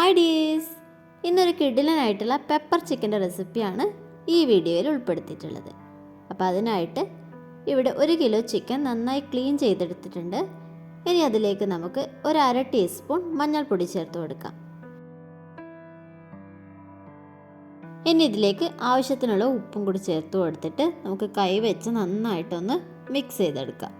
Hi ഡീസ് ഇന്നൊരു കിഡിലനായിട്ടുള്ള pepper ചിക്കന്റെ റെസിപ്പിയാണ് ഈ വീഡിയോയിൽ ഉൾപ്പെടുത്തിയിട്ടുള്ളത്. അപ്പോൾ അതിനായിട്ട് ഇവിടെ ഒരു കിലോ ചിക്കൻ നന്നായി ക്ലീൻ ചെയ്തെടുത്തിട്ടുണ്ട്. ഇനി അതിലേക്ക് നമുക്ക് ഒരു അര ടീസ്പൂൺ മഞ്ഞൾപ്പൊടി ചേർത്ത് കൊടുക്കാം. ഇനി ഇതിലേക്ക് ആവശ്യത്തിനുള്ള ഉപ്പും കൂടി ചേർത്ത് കൊടുത്തിട്ട് നമുക്ക് കൈ വെച്ച് നന്നായിട്ടൊന്ന് മിക്സ് ചെയ്തെടുക്കാം.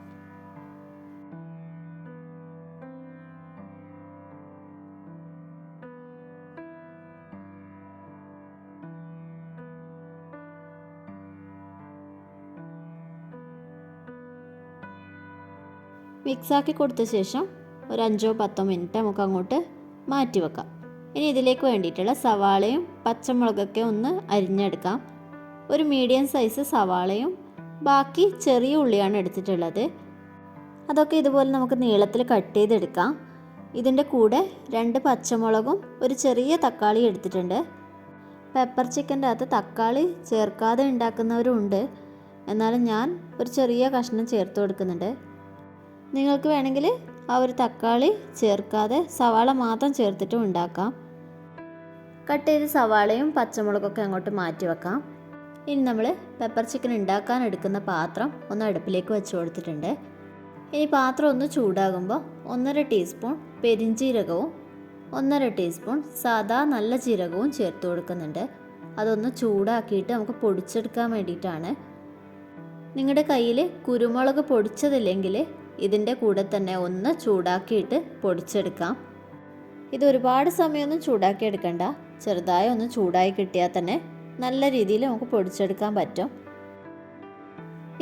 മിക്സാക്കി കൊടുത്ത ശേഷം ഒരു അഞ്ചോ പത്തോ മിനിറ്റ് നമുക്ക് അങ്ങോട്ട് മാറ്റി വെക്കാം ഇനി ഇതിലേക്ക് വേണ്ടിയിട്ടുള്ള സവാളയും പച്ചമുളകൊക്കെ ഒന്ന് അരിഞ്ഞെടുക്കാം. ഒരു മീഡിയം സൈസ് സവാളയും ബാക്കി ചെറിയ ഉള്ളിയാണ് എടുത്തിട്ടുള്ളത്. അതൊക്കെ ഇതുപോലെ നമുക്ക് നീളത്തിൽ കട്ട് ചെയ്തെടുക്കാം. ഇതിന്റെ കൂടെ രണ്ട് പച്ചമുളകും ഒരു ചെറിയ തക്കാളി എടുത്തിട്ടുണ്ട്. പെപ്പർ ചിക്കന്റെ അകത്ത് തക്കാളി ചേർക്കാതെ ഉണ്ടാക്കുന്നവരുണ്ട്. എന്നാലും ഞാൻ ഒരു ചെറിയ കഷ്ണം ചേർത്ത് കൊടുക്കുന്നുണ്ട്. നിങ്ങൾക്ക് വേണമെങ്കിൽ ആ ഒരു തക്കാളി ചേർക്കാതെ സവാള മാത്രം ചേർത്തിട്ടും ഉണ്ടാക്കാം. കട്ട് ചെയ്ത് സവാളയും പച്ചമുളകൊക്കെ അങ്ങോട്ട് മാറ്റി വെക്കാം. ഇനി നമ്മൾ പെപ്പർ ചിക്കൻ ഉണ്ടാക്കാൻ എടുക്കുന്ന പാത്രം ഒന്ന് അടുപ്പിലേക്ക് വെച്ച് കൊടുത്തിട്ടുണ്ട്. ഇനി പാത്രം ഒന്ന് ചൂടാകുമ്പോൾ ഒന്നര ടീസ്പൂൺ പെരിഞ്ചീരകവും ഒന്നര ടീസ്പൂൺ സാദാ നല്ല ജീരകവും ചേർത്ത് കൊടുക്കുന്നുണ്ട്. അതൊന്ന് ചൂടാക്കിയിട്ട് നമുക്ക് പൊടിച്ചെടുക്കാൻ വേണ്ടിയിട്ടാണ്. നിങ്ങളുടെ കയ്യിൽ കുരുമുളക് പൊടിച്ചതില്ലെങ്കിൽ ഇതിന്റെ കൂടെ തന്നെ ഒന്ന് ചൂടാക്കിയിട്ട് പൊടിച്ചെടുക്കാം. ഇത് ഒരുപാട് സമയമൊന്നും ചൂടാക്കി എടുക്കണ്ട. ചെറുതായി ഒന്ന് ചൂടായി കിട്ടിയാൽ തന്നെ നല്ല രീതിയിൽ നമുക്ക് പൊടിച്ചെടുക്കാൻ പറ്റും.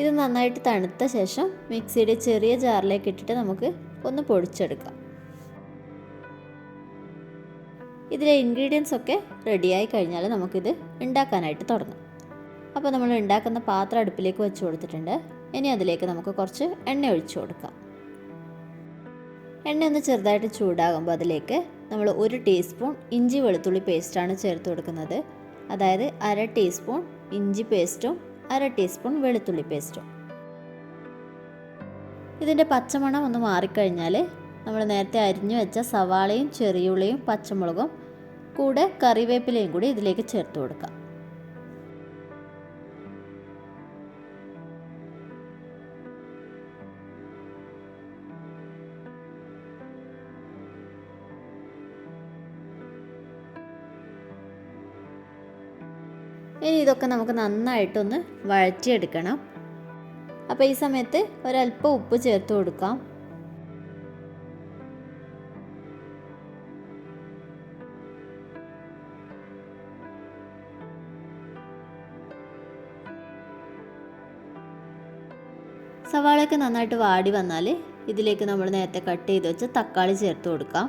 ഇത് നന്നായിട്ട് തണുത്ത ശേഷം മിക്സിയുടെ ചെറിയ ജാറിലേക്ക് ഇട്ടിട്ട് നമുക്ക് ഒന്ന് പൊടിച്ചെടുക്കാം. ഇതിലെ ഇൻഗ്രീഡിയൻസ് ഒക്കെ റെഡിയായി കഴിഞ്ഞാൽ നമുക്കിത് ഉണ്ടാക്കാനായിട്ട് തുടങ്ങാം. അപ്പോൾ നമ്മൾ ഉണ്ടാക്കുന്ന പാത്രം അടുപ്പിലേക്ക് വെച്ച് കൊടുത്തിട്ടുണ്ട്. ഇനി അതിലേക്ക് നമുക്ക് കുറച്ച് എണ്ണ ഒഴിച്ചു കൊടുക്കാം. എണ്ണ ഒന്ന് ചെറുതായിട്ട് ചൂടാകുമ്പോൾ അതിലേക്ക് നമ്മൾ ഒരു ടീസ്പൂൺ ഇഞ്ചി വെളുത്തുള്ളി പേസ്റ്റാണ് ചേർത്ത് കൊടുക്കുന്നത്. അതായത് അര ടീസ്പൂൺ ഇഞ്ചി പേസ്റ്റും അര ടീസ്പൂൺ വെളുത്തുള്ളി പേസ്റ്റും. ഇതിന്റെ പച്ചമണം ഒന്ന് മാറിക്കഴിഞ്ഞാൽ നമ്മൾ നേരത്തെ അരിഞ്ഞു വെച്ച സവാളയും ചെറിയുള്ളിയും പച്ചമുളകും കൂടെ കറിവേപ്പിലയും കൂടി ഇതിലേക്ക് ചേർത്ത് കൊടുക്കാം. ഇനി ഇതൊക്കെ നമുക്ക് നന്നായിട്ടൊന്ന് വഴറ്റിയെടുക്കണം. അപ്പോൾ ഈ സമയത്ത് ഒരല്പം ഉപ്പ് ചേർത്ത് കൊടുക്കാം. സവാളയൊക്കെ നന്നായിട്ട് വാടി വന്നാൽ ഇതിലേക്ക് നമ്മൾ നേരത്തെ കട്ട് ചെയ്ത് വെച്ച തക്കാളി ചേർത്ത് കൊടുക്കാം.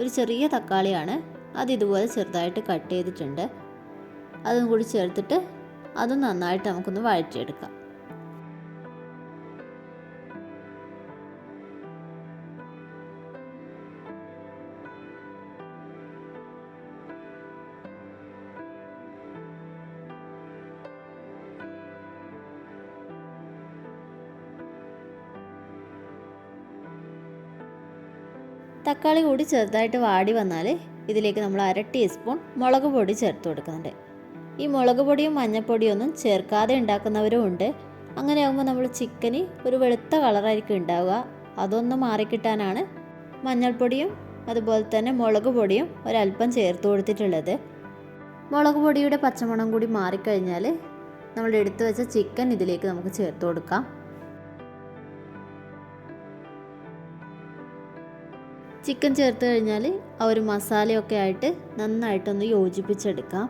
ഒരു ചെറിയ തക്കാളിയാണ്. അത് ഇതുപോലെ ചെറുതായിട്ട് കട്ട് ചെയ്തിട്ടുണ്ട്. അതും കൂടി ചേർത്തിട്ട് അത് നന്നായിട്ട് നമുക്കൊന്ന് വഴറ്റിയെടുക്കാം. തക്കാളി കൂടി ചെറുതായിട്ട് വാടി വന്നാൽ ഇതിലേക്ക് നമ്മൾ അര ടീസ്പൂൺ മുളക് പൊടി ചേർത്ത് കൊടുക്കുന്നുണ്ട്. ഈ മുളക് പൊടിയും മഞ്ഞൾപ്പൊടിയും ഒന്നും ചേർക്കാതെ ഉണ്ടാക്കുന്നവരും ഉണ്ട്. അങ്ങനെ ആകുമ്പോൾ നമ്മൾ ചിക്കന് ഒരു വെളുത്ത കളറായിരിക്കും ഉണ്ടാവുക. അതൊന്ന് മാറിക്കിട്ടാനാണ് മഞ്ഞൾപ്പൊടിയും അതുപോലെ തന്നെ മുളക് പൊടിയും ഒരല്പം ചേർത്ത് കൊടുത്തിട്ടുള്ളത്. മുളക് പൊടിയുടെ പച്ചമണം കൂടി മാറിക്കഴിഞ്ഞാൽ നമ്മൾ എടുത്തു വെച്ച ചിക്കൻ ഇതിലേക്ക് നമുക്ക് ചേർത്ത് കൊടുക്കാം. ചിക്കൻ ചേർത്ത് കഴിഞ്ഞാൽ ആ ഒരു മസാലയൊക്കെ ആയിട്ട് നന്നായിട്ടൊന്ന് യോജിപ്പിച്ചെടുക്കാം.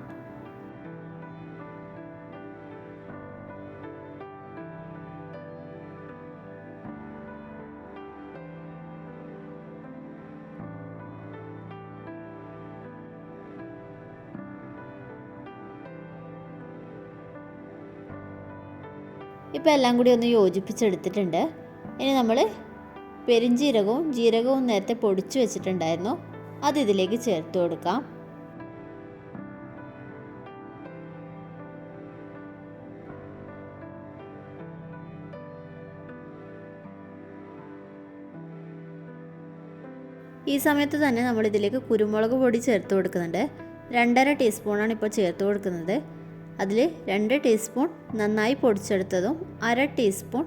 ഇപ്പോൾ എല്ലാം കൂടി ഒന്ന് യോജിപ്പിച്ചെടുത്തിട്ടുണ്ട്. ഇനി നമ്മൾ പെരിഞ്ജീരകവും ജീരകവും നേരത്തെ പൊടിച്ചു വെച്ചിട്ടുണ്ടായിരുന്നു. അത് ഇതിലേക്ക് ചേർത്ത് കൊടുക്കാം. ഈ സമയത്ത് തന്നെ നമ്മൾ ഇതിലേക്ക് കുരുമുളക് പൊടി ചേർത്ത് കൊടുക്കുന്നുണ്ട്. രണ്ടര ടീസ്പൂണാണ് ഇപ്പോൾ ചേർത്ത് കൊടുക്കുന്നത്. അതിൽ രണ്ട് ടീസ്പൂൺ നന്നായി പൊടിച്ചെടുത്തതും അര ടീസ്പൂൺ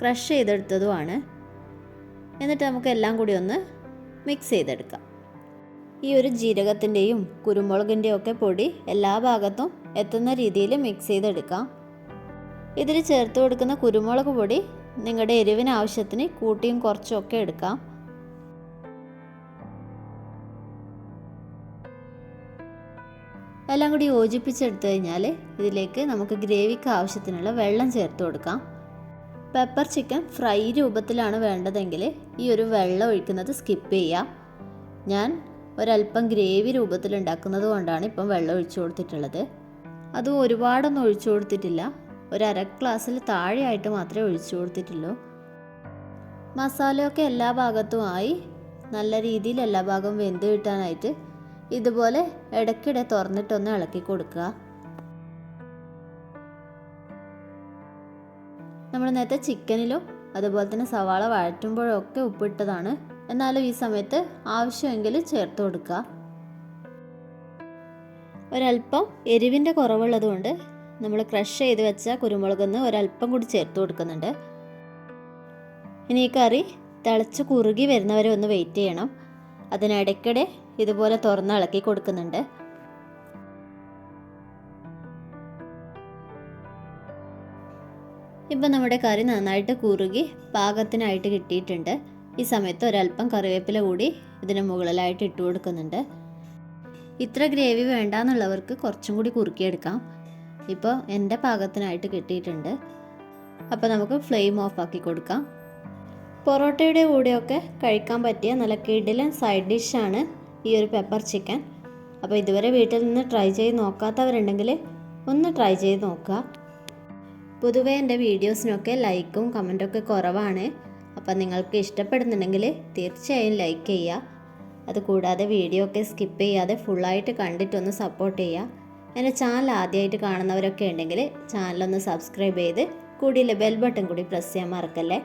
ക്രഷ് ചെയ്തെടുത്തതുമാണ്. എന്നിട്ട് നമുക്ക് എല്ലാം കൂടി ഒന്ന് മിക്സ് ചെയ്തെടുക്കാം. ഈ ഒരു ജീരകത്തിന്റെയും കുരുമുളകിന്റെയും ഒക്കെ പൊടി എല്ലാ ഭാഗത്തും എത്തുന്ന രീതിയിൽ മിക്സ് ചെയ്തെടുക്കാം. ഇതിൽ ചേർത്ത് കൊടുക്കുന്ന കുരുമുളക് പൊടി നിങ്ങളുടെ എരിവിന് ആവശ്യത്തിന് കൂട്ടിയും കുറച്ചും ഒക്കെ എടുക്കാം. എല്ലാം കൂടി യോജിപ്പിച്ചെടുത്തു കഴിഞ്ഞാൽ ഇതിലേക്ക് നമുക്ക് ഗ്രേവിക്ക് ആവശ്യത്തിനുള്ള വെള്ളം ചേർത്ത് കൊടുക്കാം. പെപ്പർ ചിക്കൻ ഫ്രൈ രൂപത്തിലാണ് വേണ്ടതെങ്കിൽ ഈ ഒരു വെള്ളം ഒഴിക്കുന്നത് സ്കിപ്പ് ചെയ്യാം. ഞാൻ ഒരല്പം ഗ്രേവി രൂപത്തിൽ ഉണ്ടാക്കുന്നത് കൊണ്ടാണ് ഇപ്പം വെള്ളം ഒഴിച്ചു കൊടുത്തിട്ടുള്ളത്. അതും ഒരുപാടൊന്നും ഒഴിച്ചു കൊടുത്തിട്ടില്ല. ഒരു അര ഗ്ലാസ്സിൽ താഴെയായിട്ട് മാത്രമേ ഒഴിച്ചു കൊടുത്തിട്ടുള്ളൂ. മസാലയൊക്കെ എല്ലാ ഭാഗത്തുമായി നല്ല രീതിയിൽ എല്ലാ ഭാഗവും വെന്ത് കിട്ടാനായിട്ട് ഇതുപോലെ ഇടയ്ക്കിടെ തുറന്നിട്ടൊന്ന് ഇളക്കി കൊടുക്കുക. നമ്മൾ നേരത്തെ ചിക്കനിലും അതുപോലെ തന്നെ സവാള വഴറ്റുമ്പോഴൊക്കെ ഉപ്പിട്ടതാണ്. എന്നാലും ഈ സമയത്ത് ആവശ്യമെങ്കിൽ ചേർത്ത് കൊടുക്കുക. ഒരല്പം എരിവിന്റെ കുറവുള്ളതുകൊണ്ട് നമ്മൾ ക്രഷ് ചെയ്ത് വെച്ച കുരുമുളകൊന്ന് ഒരല്പം കൂടി ചേർത്ത് കൊടുക്കുന്നുണ്ട്. ഇനി ഈ കറി തിളച്ച് കുറുകി വരുന്നവരെ ഒന്ന് വെയിറ്റ് ചെയ്യണം. അതിനിടയ്ക്കിടെ ഇതുപോലെ തുറന്ന് ഇളക്കി കൊടുക്കുന്നുണ്ട്. ഇപ്പം നമ്മുടെ കറി നന്നായിട്ട് കുറുകി പാകത്തിനായിട്ട് കിട്ടിയിട്ടുണ്ട്. ഈ സമയത്ത് ഒരല്പം കറിവേപ്പില കൂടി ഇതിന് മുകളിലായിട്ട് ഇട്ട് കൊടുക്കുന്നുണ്ട്. ഇത്ര ഗ്രേവി വേണ്ടാന്നുള്ളവർക്ക് കുറച്ചും കൂടി കുറുക്കിയെടുക്കാം. ഇപ്പോൾ എന്റെ പാകത്തിനായിട്ട് കിട്ടിയിട്ടുണ്ട്. അപ്പോൾ നമുക്ക് ഫ്ലെയിം ഓഫ് ആക്കി കൊടുക്കാം. പൊറോട്ടയുടെ കൂടെയൊക്കെ കഴിക്കാൻ പറ്റിയ നല്ല കിടിലൻ സൈഡ് ഡിഷാണ് ഈ ഒരു പെപ്പർ ചിക്കൻ അപ്പോൾ ഇതുവരെ വീട്ടിൽ നിന്ന് ട്രൈ ചെയ്ത് നോക്കാത്തവരുണ്ടെങ്കിൽ ഒന്ന് ട്രൈ ചെയ്ത് നോക്കുക. പൊതുവേ എന്റെ വീഡിയോസിനൊക്കെ ലൈക്കും കമന്റൊക്കെ കുറവാണ്. അപ്പോൾ നിങ്ങൾക്ക് ഇഷ്ടപ്പെടുന്നുണ്ടെങ്കിൽ തീർച്ചയായും ലൈക്ക് ചെയ്യുക. അതുകൂടാതെ വീഡിയോ ഒക്കെ സ്കിപ്പ് ചെയ്യാതെ ഫുള്ളായിട്ട് കണ്ടിട്ടൊന്ന് സപ്പോർട്ട് ചെയ്യുക. എന്റെ ചാനൽ ആദ്യമായിട്ട് കാണുന്നവരൊക്കെ ഉണ്ടെങ്കിൽ ചാനലൊന്ന് സബ്സ്ക്രൈബ് ചെയ്ത് കൂടിയില്ല ബെൽ ബട്ടൺ കൂടി പ്രസ് ചെയ്യാൻ മറക്കല്ലേ?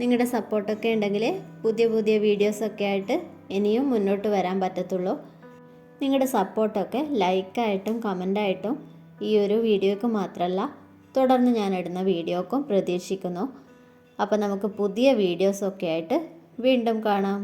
നിങ്ങളുടെ സപ്പോർട്ടൊക്കെ ഉണ്ടെങ്കിൽ പുതിയ പുതിയ വീഡിയോസൊക്കെ ആയിട്ട് ഇനിയും മുന്നോട്ട് വരാൻ പറ്റത്തുള്ളൂ. നിങ്ങളുടെ സപ്പോർട്ടൊക്കെ ലൈക്കായിട്ടും കമന്റായിട്ടും ഈ ഒരു വീഡിയോയ്ക്ക് മാത്രമല്ല തുടർന്ന് ഞാൻ ഇടുന്ന വീഡിയോക്കും പ്രതീക്ഷിക്കുന്നു. അപ്പോൾ നമുക്ക് പുതിയ വീഡിയോസൊക്കെ ആയിട്ട് വീണ്ടും കാണാം.